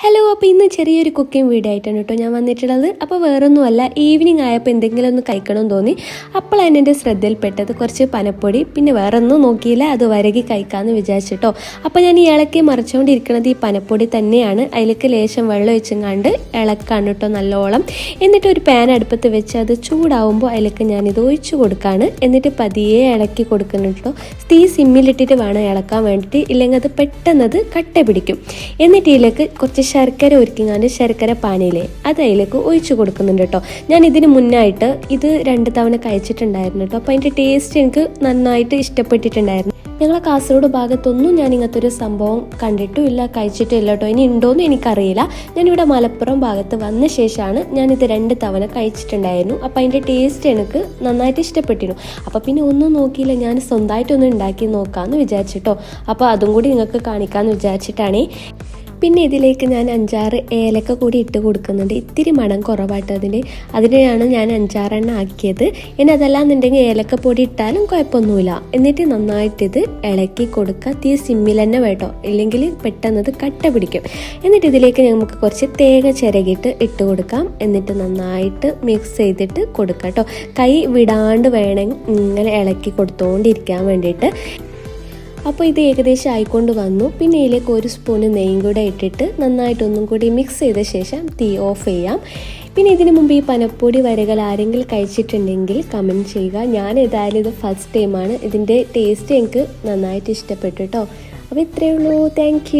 Hello അപ്പോൾ ഇന്ന് ചെറിയൊരു കുക്കിംഗ് വീഡിയോ ആയിട്ടാണ് കേട്ടോ ഞാൻ വന്നിട്ടുള്ളത്. അപ്പോൾ വേറൊന്നുമല്ല ഈവനിങ് ആയപ്പോൾ എന്തെങ്കിലും ഒന്ന് കഴിക്കണമെന്ന് തോന്നി. അപ്പോഴാണ് എന്റെ ശ്രദ്ധയിൽപ്പെട്ടത് കുറച്ച് പനപ്പൊടി പിന്നെ വേറൊന്നും നോക്കിയില്ല അത് വരകി കഴിക്കാമെന്ന് വിചാരിച്ചിട്ടോ അപ്പോൾ ഞാൻ ഈ ഇളക്കി മറിച്ചുകൊണ്ടിരിക്കുന്നത് ഈ പനപ്പൊടി തന്നെയാണ്. അതിലേക്ക് ലേശം വെള്ളം ഒഴിച്ചങ്ങാണ്ട് ഇളക്കാണ് കേട്ടോ നല്ലോളം എന്നിട്ട് ഒരു പാൻ അടുപ്പത്ത് വെച്ച് അത് ചൂടാവുമ്പോൾ അതിലേക്ക് ഞാനിത് ഒഴിച്ചു കൊടുക്കുകയാണ് എന്നിട്ട് പതിയെ ഇളക്കി കൊടുക്കുന്നു കേട്ടോ തീ സിമ്മിലിട്ടിട്ട് വേണം ഇളക്കാൻ വേണ്ടിയിട്ട്. ഇല്ലെങ്കിൽ അത് പെട്ടെന്നത് കട്ട പിടിക്കും. എന്നിട്ട് ഇതിലേക്ക് കുറച്ച് ശർക്കര ഒരുക്കിങ്ങാണ്ട് ശർക്കര പാനിയിലെ അത് അതിലേക്ക് ഒഴിച്ചു കൊടുക്കുന്നുണ്ട് കേട്ടോ. ഞാൻ ഇതിന് മുന്നായിട്ട് ഇത് രണ്ട് തവണ കഴിച്ചിട്ടുണ്ടായിരുന്നു കേട്ടോ. അപ്പോൾ അതിന്റെ ടേസ്റ്റ് എനിക്ക് നന്നായിട്ട് ഇഷ്ടപ്പെട്ടിട്ടുണ്ടായിരുന്നു. ഞങ്ങളെ കാസർഗോഡ് ഭാഗത്തൊന്നും ഞാൻ ഇങ്ങനത്തെ ഒരു സംഭവം കണ്ടിട്ടും ഇല്ല കഴിച്ചിട്ടും ഇല്ല കേട്ടോ. ഇനി ഉണ്ടോയെന്ന് എനിക്കറിയില്ല. ഞാനിവിടെ മലപ്പുറം ഭാഗത്ത് വന്ന ശേഷമാണ് ഞാനിത് രണ്ട് തവണ കഴിച്ചിട്ടുണ്ടായിരുന്നു. അപ്പോൾ അതിന്റെ ടേസ്റ്റ് എനിക്ക് നന്നായിട്ട് ഇഷ്ടപ്പെട്ടിരുന്നു. അപ്പോൾ പിന്നെ ഒന്നും നോക്കിയില്ല. ഞാൻ സ്വന്തമായിട്ടൊന്ന് ഉണ്ടാക്കി നോക്കാമെന്ന് വിചാരിച്ചിട്ടോ അപ്പോൾ അതും കൂടി നിങ്ങൾക്ക് കാണിക്കാമെന്ന് വിചാരിച്ചിട്ടാണേ. പിന്നെ ഇതിലേക്ക് ഞാൻ അഞ്ചാറ് ഏലക്ക കൂടി ഇട്ട് കൊടുക്കുന്നുണ്ട്. ഇത്തിരി മണം കുറവായിട്ട് അതിന്. അതിനെയാണ് ഞാൻ അഞ്ചാറെണ്ണം ആക്കിയത്. ഇനി അതല്ലാന്നുണ്ടെങ്കിൽ ഏലക്കപ്പൊടി ഇട്ടാലും കുഴപ്പമൊന്നുമില്ല. എന്നിട്ട് നന്നായിട്ട് ഇത് ഇളക്കി കൊടുക്കുക. തീ സിമ്മിൽ തന്നെ വേട്ടോ. ഇല്ലെങ്കിൽ പെട്ടെന്ന് ഇത് കട്ട പിടിക്കും. എന്നിട്ട് ഇതിലേക്ക് നമുക്ക് കുറച്ച് തേങ്ങ ചിരകിട്ട് ഇട്ട് കൊടുക്കാം. എന്നിട്ട് നന്നായിട്ട് മിക്സ് ചെയ്തിട്ട് കൊടുക്കാം കേട്ടോ. കൈ വിടാണ്ട് വേണം ഇങ്ങനെ ഇളക്കി കൊടുത്തുകൊണ്ടിരിക്കാൻ വേണ്ടിയിട്ട്. അപ്പോൾ ഇത് ഏകദേശം ആയിക്കൊണ്ട് വന്നു. പിന്നെ ഇതിലേക്ക് ഒരു സ്പൂണ് നെയ്യും കൂടെ ഇട്ടിട്ട് നന്നായിട്ടൊന്നും കൂടി മിക്സ് ചെയ്ത ശേഷം തീ ഓഫ് ചെയ്യാം. പിന്നെ ഇതിനു മുമ്പ് ഈ പനപ്പൊടി വരകൾ ആരെങ്കിലും കഴിച്ചിട്ടുണ്ടെങ്കിൽ കമന്റ് ചെയ്യുക. ഞാൻ ഏതായാലും ഇത് ഫസ്റ്റ് ടൈമാണ് ഇതിന്റെ ടേസ്റ്റ് എനിക്ക് നന്നായിട്ട് ഇഷ്ടപ്പെട്ടു കേട്ടോ അപ്പോൾ ഇത്രയേ ഉള്ളൂ. താങ്ക്